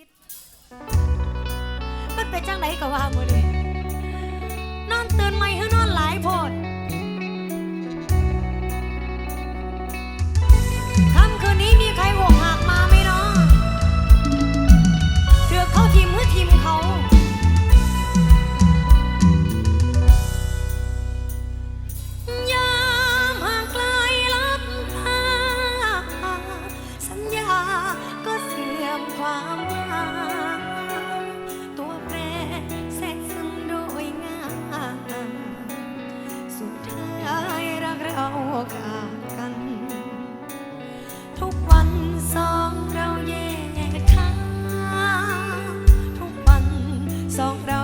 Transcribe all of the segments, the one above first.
ิด มันเป็นจังไหนก็ว่ามือนี้นอนตื่นไม่ให้นอนหลายโพด sombra.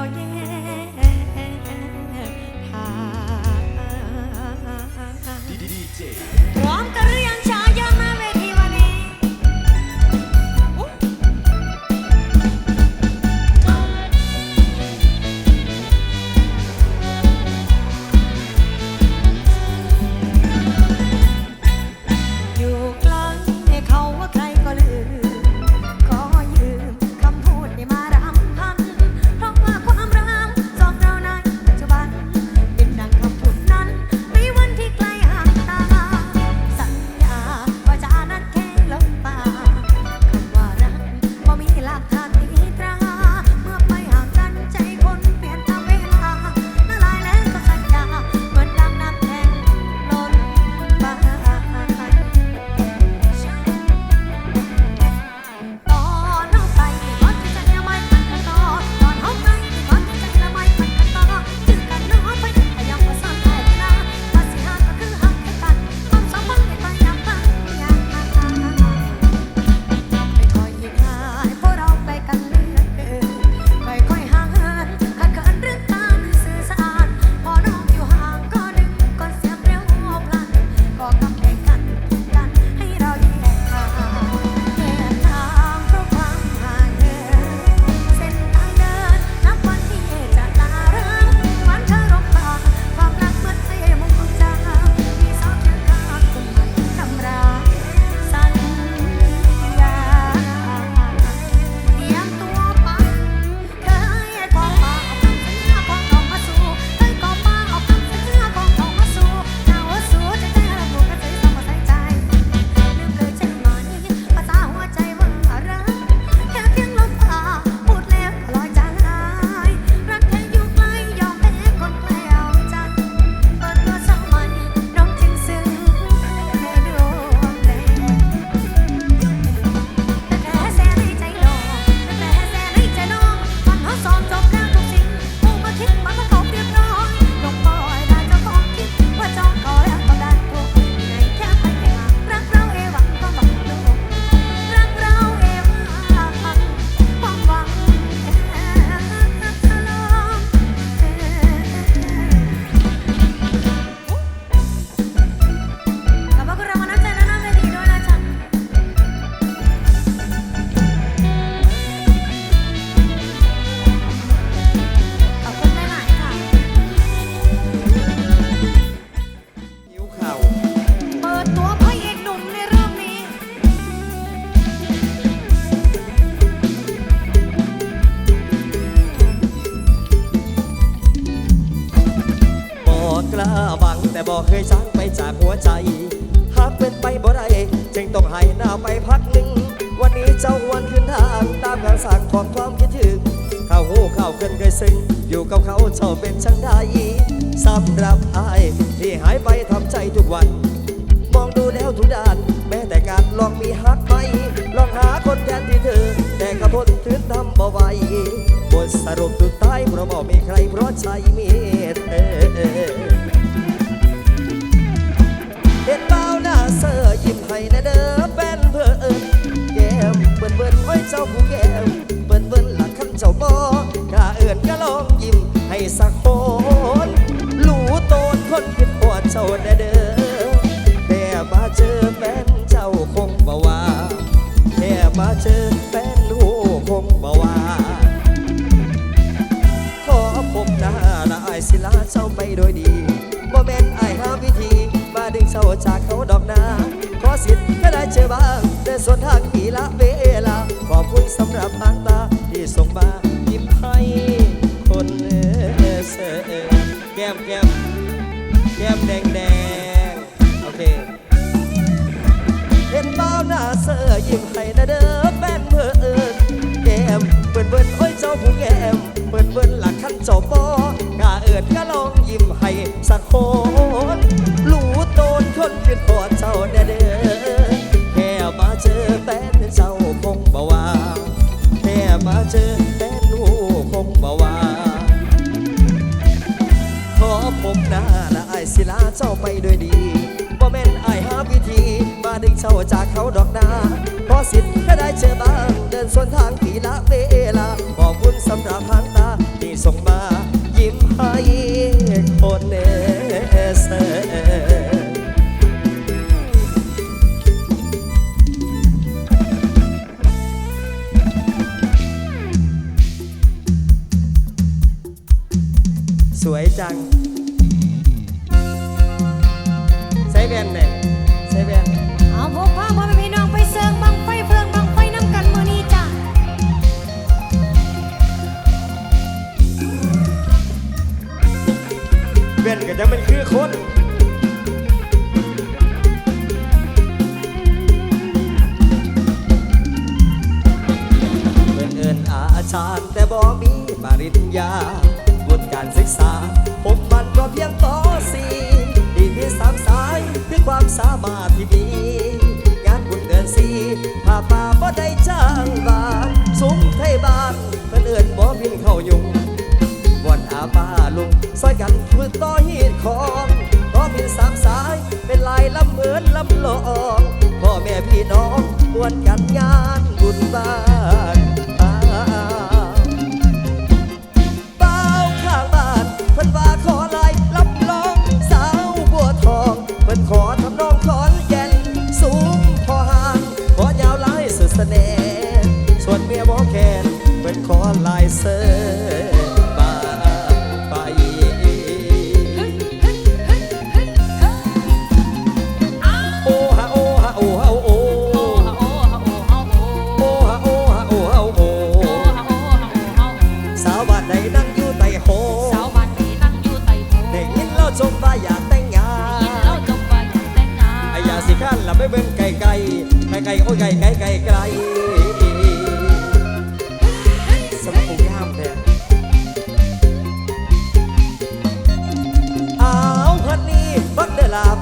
เคยจางไปจากหัวใจ หากเป็นไปบ่ได้จึงต้องหายหน้าไปพักหนึ่ง วันนี้เจ้าวันขึ้นทางตามงานสั่งของความคิดถึงข้าวหูข้าวเคลื่อนเคยซึ้งอยู่กับเขาเจ้าเป็นช่างได้สำหรับอายที่หายไปทำใจทุกวัน มองดูแล้วทุกด้าน แม้แต่การลองมีฮักไป ลองหาคนแทนที่เธอ แต่ข้าพนถือทำบ่ไหวบทสรุปสุดท้ายเพราะบอกมีใครเพราะใจมีเธอ เสือยิ้มให้นะเด้อแฟนเพื่อเอิญแก้มเบิ่นเบิ่นไว้เจ้าผู้แก้มเบิ่นเบิ่นหลักคำเจ้าอถ้าเอิญก็ลองยิ้มให้สักคนรู้ตนคนคิดปวดเจ้านะเด้อแต่มาเจอแฟนเจ้าคงบ่ว่าแต่มาเจอแฟนหูคงบ่ว่าขอผมน้าละอายสิลาเจ้าไปโดยดีบ่แม่นอ้ยหาวิธีมาดึงเจ้าจากเขา เชื่อบ้างแต่ส่วนทังกีละเวลา ขอบคุณสำหรับบางตาที่ส่งมายิ้มให้คนเอสแก้มแก้มแก้มแดงแดงโอเคเห็นเบ้าหน้าเสือยิ้มให้นะเด้อแฟนเมื่อเอิแก้มเปิดเปิดนโอ้ยเจ้าผู้แก้มเปิดเปิดหลักขั้นเจ้าปอกาเอิดก็ลองยิ้มให้สักคนรู้โตนคนขึ้นหอดเจ้าเด้อ มาดึงเจ้าจากเขาดอกนาพอสิทธิ์ก็ได้เจอบ้าง เดินสวนทางปีละเวลา บอกบุญสำหรับทางตา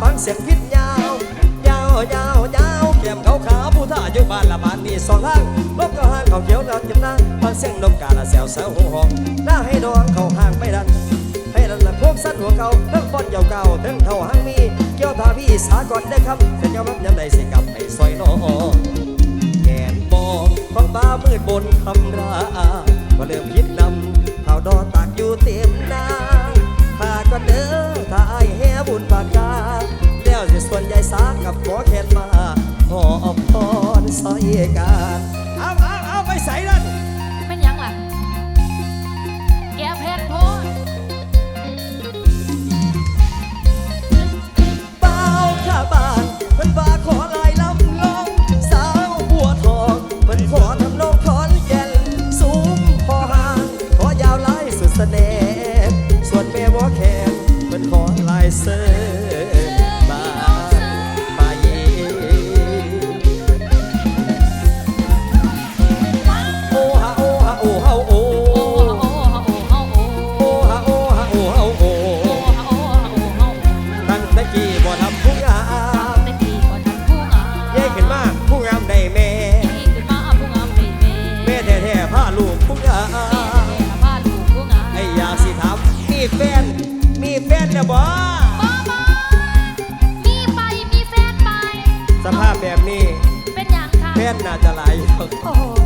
ฟังเสียงพิษยาว ยาวยาวยาวแก้มขาขาวผู้ท่าอยู่บ้านละบ้านนี่สองทางลบก็ห่างเขาเขียวเราจิ้มนางฟังเสียงนกกาละแซวเสาหูหงหน้าให้ดองเขาห่างไม่ดัน ให้ดันละพวกสั้นหัวเก่าทั้งฟอนเก่าเก่าทั้งเท่าหางมีเกี่ยวทาพี่สาก่อนได้คำเป็นยอมรับยำใดสิกลับให้ซอยน้องแงนมองฟังบ้ามืดบนคำราว่าเริ่มคิดนำเข่าดอตากอยู่เต็มหน้า ก็เด้อถ้าไอายแห่บุญปากกาแล้วสิส่วนใหญ่สากับขอแคนมาหอบพรซอยการเอาเอาเอาไปใส่นั่น โอ้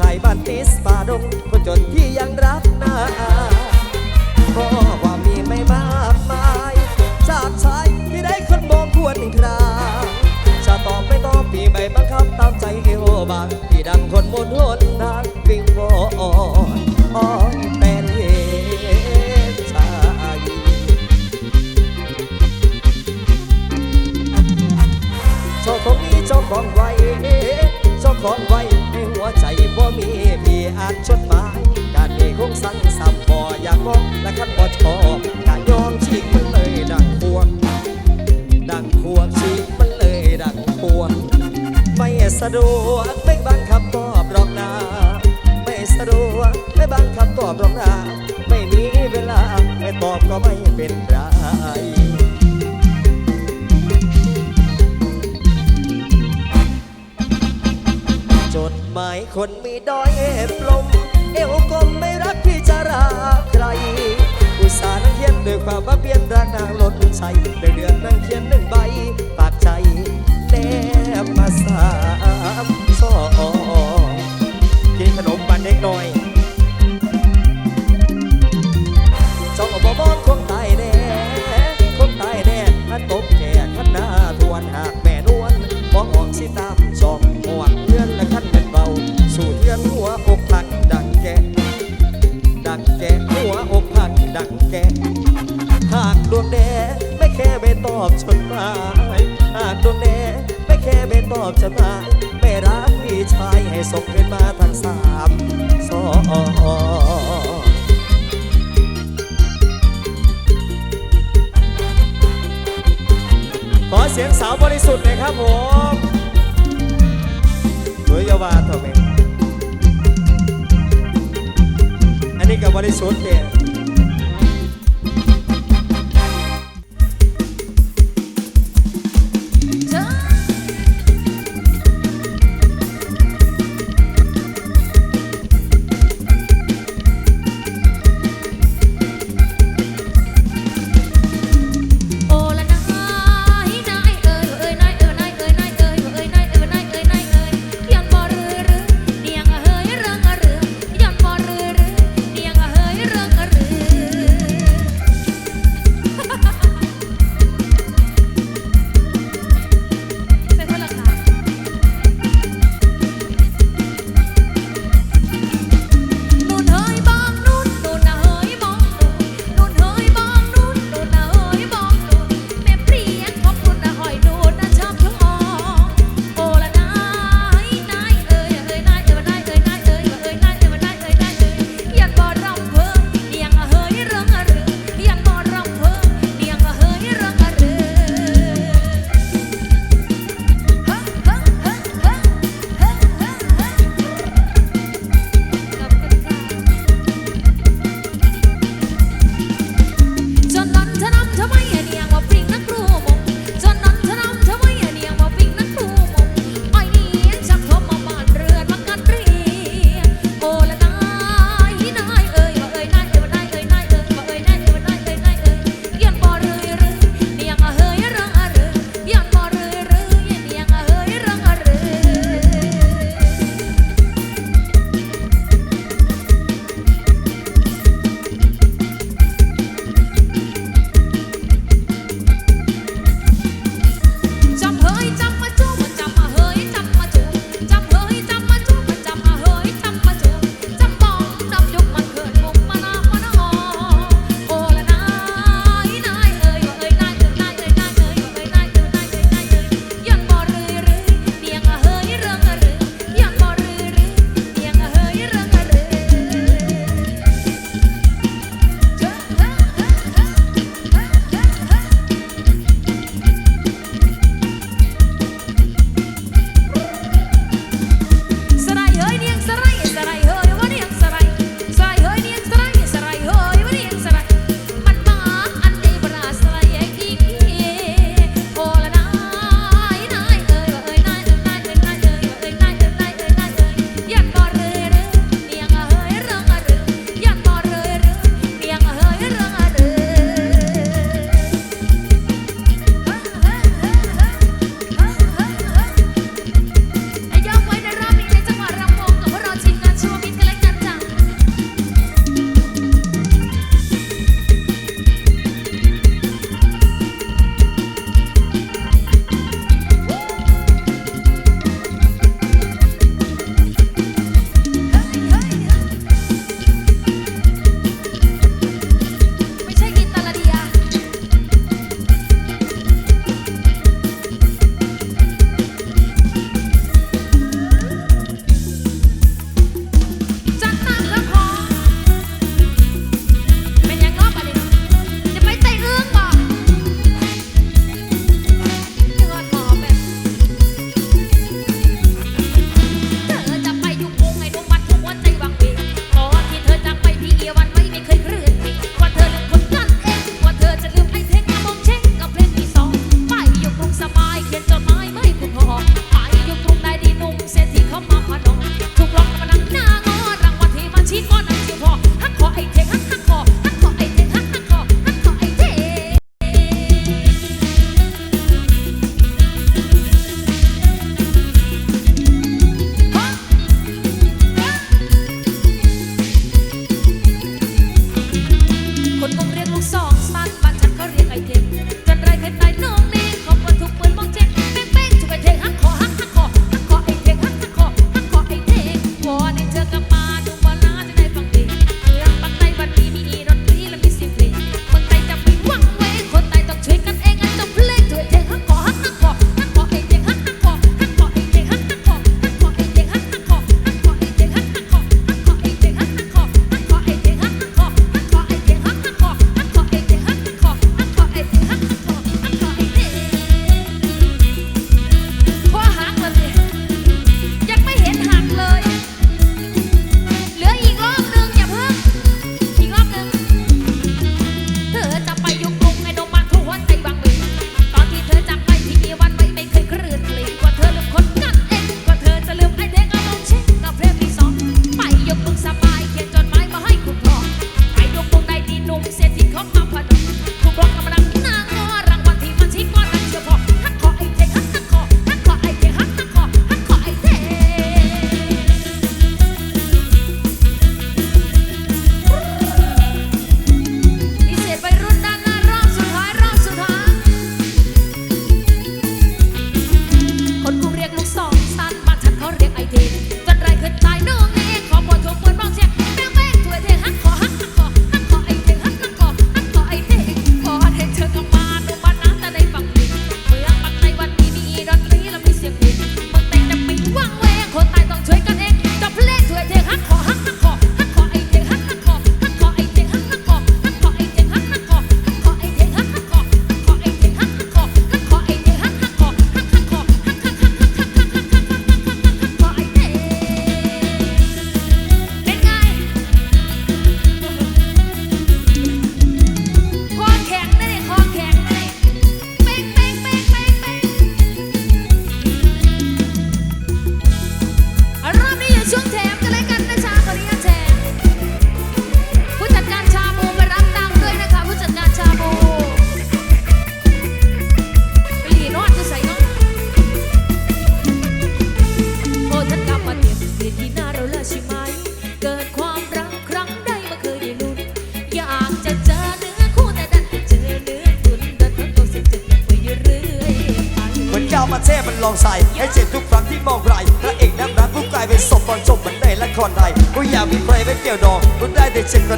ชายบ้านติสป่าดงคนจนที่ยังรักนาก็ความีไม่มากมายจากชายที่ได้คนมองควรคราจะตอบไม่ตอบปีไม่บังคับตามใจเอวบางที่ดังคนบนหนทางวิ่งวอนอ้อนเป็นเหตุชายเจ้าของนี้เจ้าของไว้เจ้าของไว้ อาจชดหมายการมีคงสั่งสับบ่อยากบอกและคันบ่ชอบการยอมฉีกมันเลยดังพวงดังพวงฉีกมันเลยดังพวงไม่สะดวกไม่บังคับตอบรอกนาไม่สะดวกไม่บังคับตอบรอกนาไม่มีเวลาไม่ตอบก็ไม่เป็นไร นมีดอยเอฟลม เอวกลมไม่รักที่จะรักใคร อุตส่าห์นั่งเขียนด้วยความว่าเปลี่ยนรักนางลดชัยได้เดือนนั่งเขียนหนึ่งใบ ดังแกหากดวงแดไม่แค่ไปตอบชนมายหากดวงแดไม่แค่ไปตอบจดหมายไม่รักพี่ชายให้ส่งเป็นมาทั้งสามสองขอเสียงสาวบริสุทธิ์หน่อยครับผมเฮ้ยยาวาทำไมอันนี้กับบริสุทธิ์เนี่ย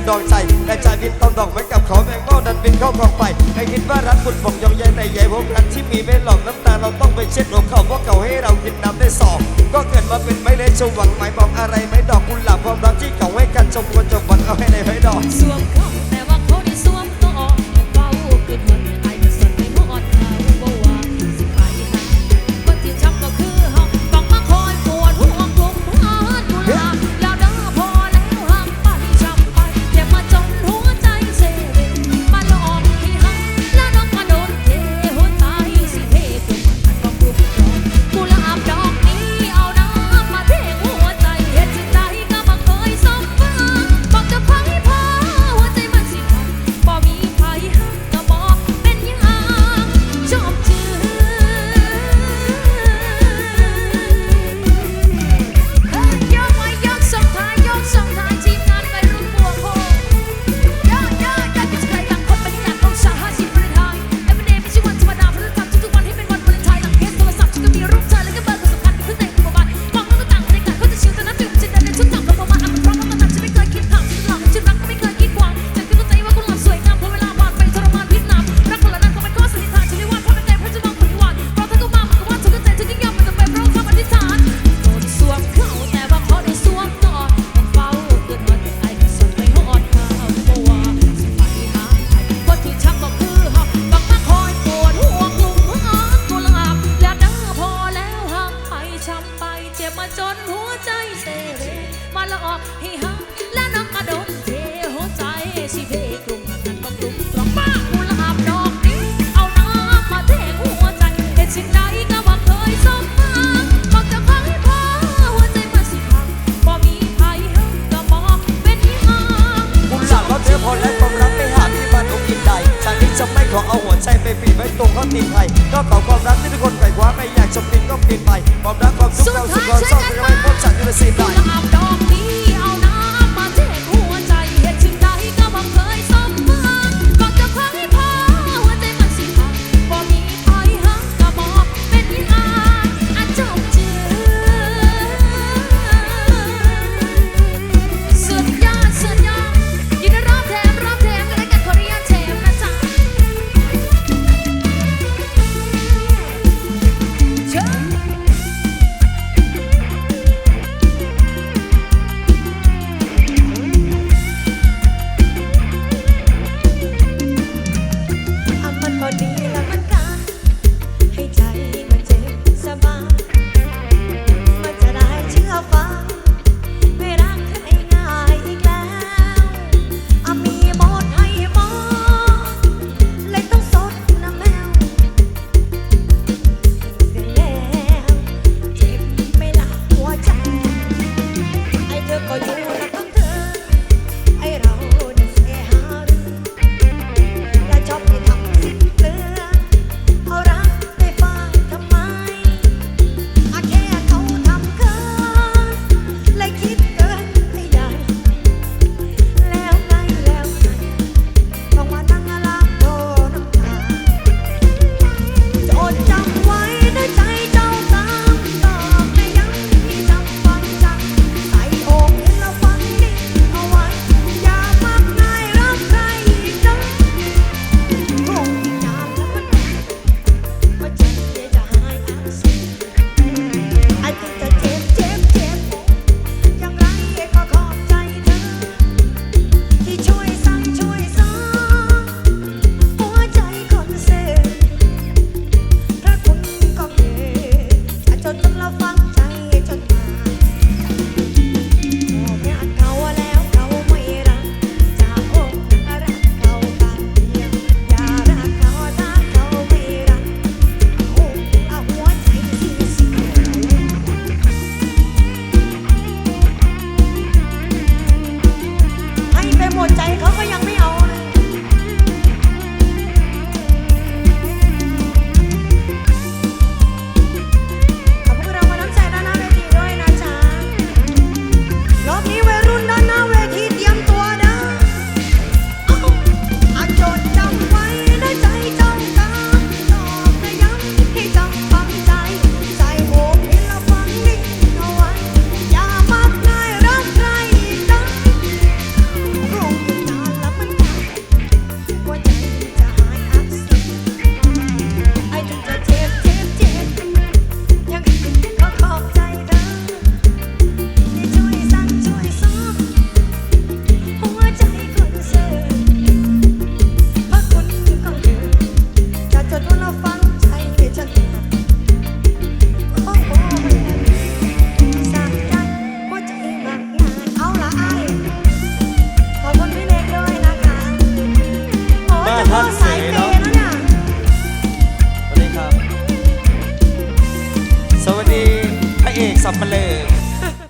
ได้